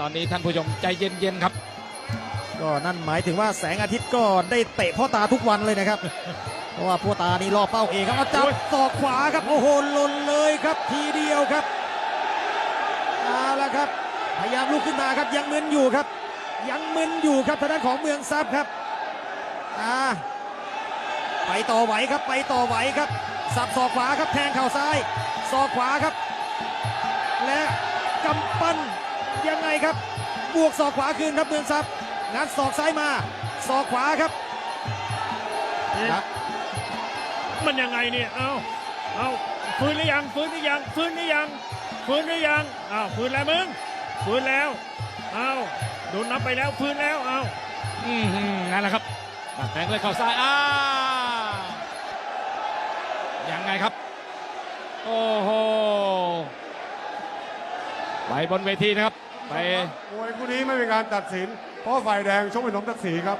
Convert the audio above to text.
ตอนนี้ท่านผู้ชมใจเย็นๆครับ ก็นั่นหมายถึงว่าแสงอาทิตย์ก็ได้เตะพ่อตาทุกวันเลยนะครับ เพราะว่าพ่อตานี่ล่อเป้าเองครับเอาจับศอกขวาครับโอ้โหหล่นเลยครับทีเดียวครับเอาละครับ พยายามลุกขึ้นมาครับยังมึนอยู่ครับ ยังมึนอยู่ครับทางด้านของเมืองทรัพย์ครับอ่าไปต่อไหวครับไปต่อไหวครับ สับศอกขวาครับแทงเข่าซ้ายศอกขวาครับ และกำปั้น ยังไงครับ บวกศอกขวาคืนครับเมืองทรัพย์งัดศอกซ้ายมาศอกขวาครับครับมันยังไงเนี่ยเอาเอาฟื้นหรือยังฟื้นหรือยังฟื้นหรือยังฟื้นหรือยังเอาฟื้นแล้วมึงฟื้นแล้วเอาโดนนับไปแล้วฟื้นแล้วเอาอืมนั่นแหละครับตัดแทงเลยเข่าซ้ายอ้ายังไงครับ โอ้โห ไปบนเวทีนะครับ ไปมวยคู่นี้ไม่เป็นการตัดสิน เพราะฝ่ายแดงชกเป็นสมศักดิ์ศรีครับ